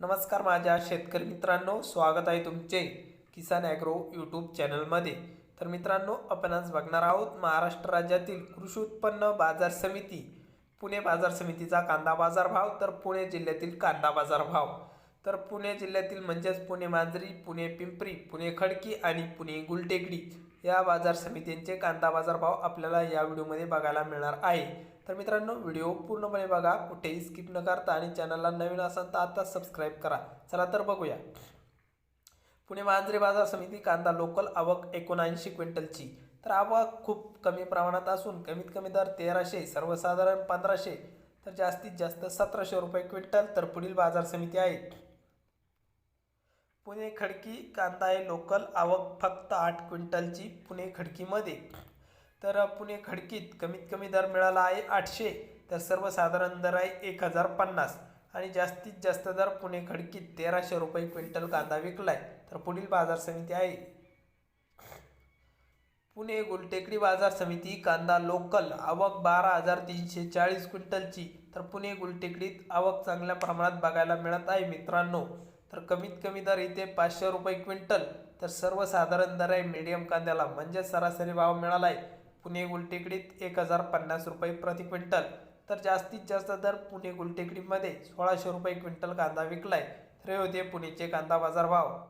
नमस्कार माझ्या शेतकरी मित्रांनो स्वागत आहे तुमचे किसान ॲग्रो यूट्यूब चॅनलमध्ये. तर मित्रांनो आपण आज बघणार आहोत महाराष्ट्र राज्यातील कृषी उत्पन्न बाजार समिती पुणे बाजार समितीचा कांदा बाजार भाव तर पुणे जिल्ह्यातील कांदा बाजार भाव. तर पुणे जिल्ह्यातील म्हणजेच पुणे मांजरी पुणे पिंपरी पुणे खडकी आणि पुणे गुलटेकडी या बाजार समितींचे कांदा बाजार भाव आपल्याला या व्हिडिओमध्ये बघायला मिळणार आहे. तर मित्रांनो व्हिडिओ पूर्णपणे बघा कुठेही स्किप न करता आणि चॅनलला नवीन असाल तर आता सबस्क्राईब करा. चला तर बघूया. पुणे मांजरी बाजार समिती कांदा लोकल आवक एकोणऐंशी क्विंटलची. तर आवक खूप कमी प्रमाणात असून कमीत कमी दर तेराशे सर्वसाधारण पंधराशे तर जास्तीत जास्त सतराशे रुपये क्विंटल तर पुढील बाजार समिती आहेत पुणे खडकी कांदा आहे लोकल आवक फक्त आठ क्विंटलची पुणे खडकीमध्ये. तर पुणे खडकीत कमीत कमी दर मिळाला आहे आठशे तर सर्वसाधारण दर आहे एक हजार पन्नास. आणि जास्तीत जास्त दर पुणे खडकीत तेराशे रुपये क्विंटल कांदा विकला आहे तर पुढील बाजार समिती आहे. पुणे गुलटेकडी बाजार समिती कांदा लोकल आवक बारा हजार तीनशे चाळीस क्विंटलची तर पुणे गुलटेकडीत आवक चांगल्या प्रमाणात बघायला मिळत आहे मित्रांनो. तर कमीत कमी दर इथे पाचशे रुपये क्विंटल. तर सर्वसाधारण दर आहे मीडियम कांद्याला. म्हणजे सरासरी भाव मिळाला आहे पुणे गुलटेकडीत एक हजार पन्नास रुपये प्रति क्विंटल. तर जास्तीत जास्त दर पुणे गुलटेकडीमध्ये सोळाशे रुपये क्विंटल कांदा विकलाय. तर हे होते पुणेचे कांदा बाजार भाव.